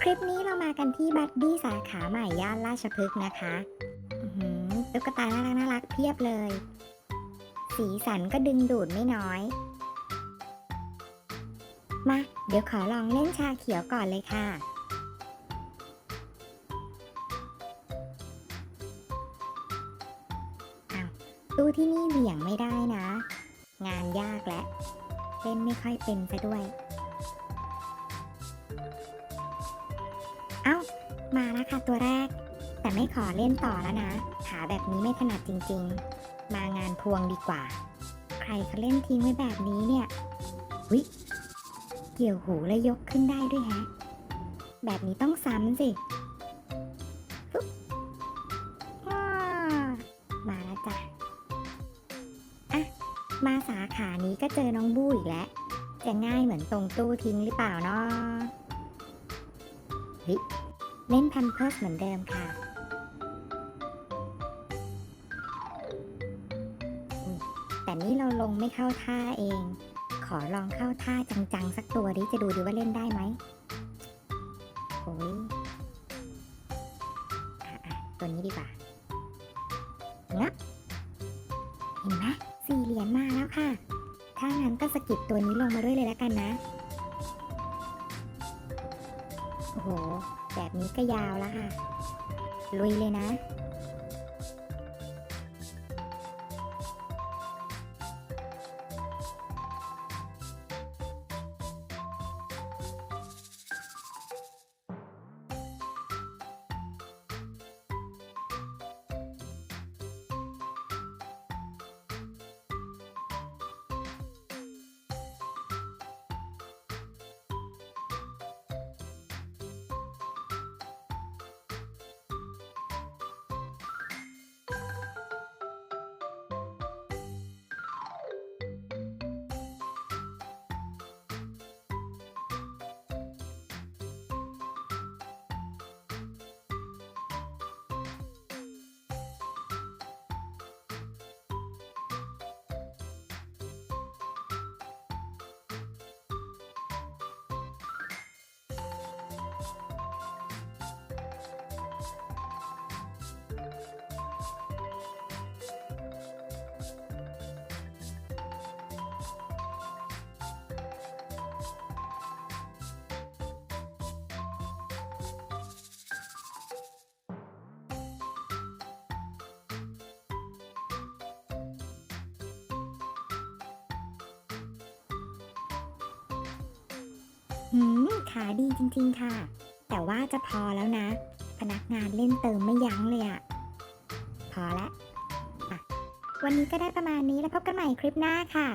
คลิปนี้เรามากันที่บัดดี้สาขาใหม่ย่านราชพฤกษ์นะคะหือตุ๊กตาน่ารักน่ารักเพียบเลย สีสันก็ดึงดูดไม่น้อย มาเดี๋ยวขอลองเล่นชาเขียวก่อนเลยค่ะอ้าตู้ที่นี่เหวี่ยงไม่ได้นะ งานยากและ เล่นไม่ค่อยเป็นซะด้วย เอ้า มาแล้วค่ะตัวแรก แต่ไม่ขอเล่นต่อแล้วนะขาแบบนี้ไม่ถนัดจริงๆ มางานพวงดีกว่า ใครเขาเล่นทิ้งไว้แบบนี้เนี่ยวิเกี่ยวหูแล้วยกขึ้นได้ด้วยฮะ แบบนี้ต้องซ้ำสิปุ๊บมาแล้วจ้ะอะ มาสาขานี้ก็เจอน้องบู้อีกแล้ว จะง่ายเหมือนตรงตู้ทิ้งหรือเปล่าเนาะ เฮ้ยเล่นแพมเพิร์สเหมือนเดิมค่ะแต่นี่เราลงไม่เข้าท่าเอง ขอลองเข้าท่าจังๆ สักตัวดิจะดูดีว่าเล่นได้ไหมโอ้ยตัวนี้ดีกว่างับเห็นไหมสี่เหรียญมาแล้วค่ะ ถ้างั้นก็สกิปตัวนี้ลงมาด้วยเลยแล้วกันนะ โอ้โห แบบนี้ก็ยาวแล้วค่ะ ลุยเลยนะ หืมขาดีจริงๆค่ะ แต่ว่าจะพอแล้วนะ พนักงานเล่นเติมไม่ยั้งเลยอะพอละอะวันนี้ก็ได้ประมาณนี้แล้วพบกันใหม่คลิปหน้าค่ะ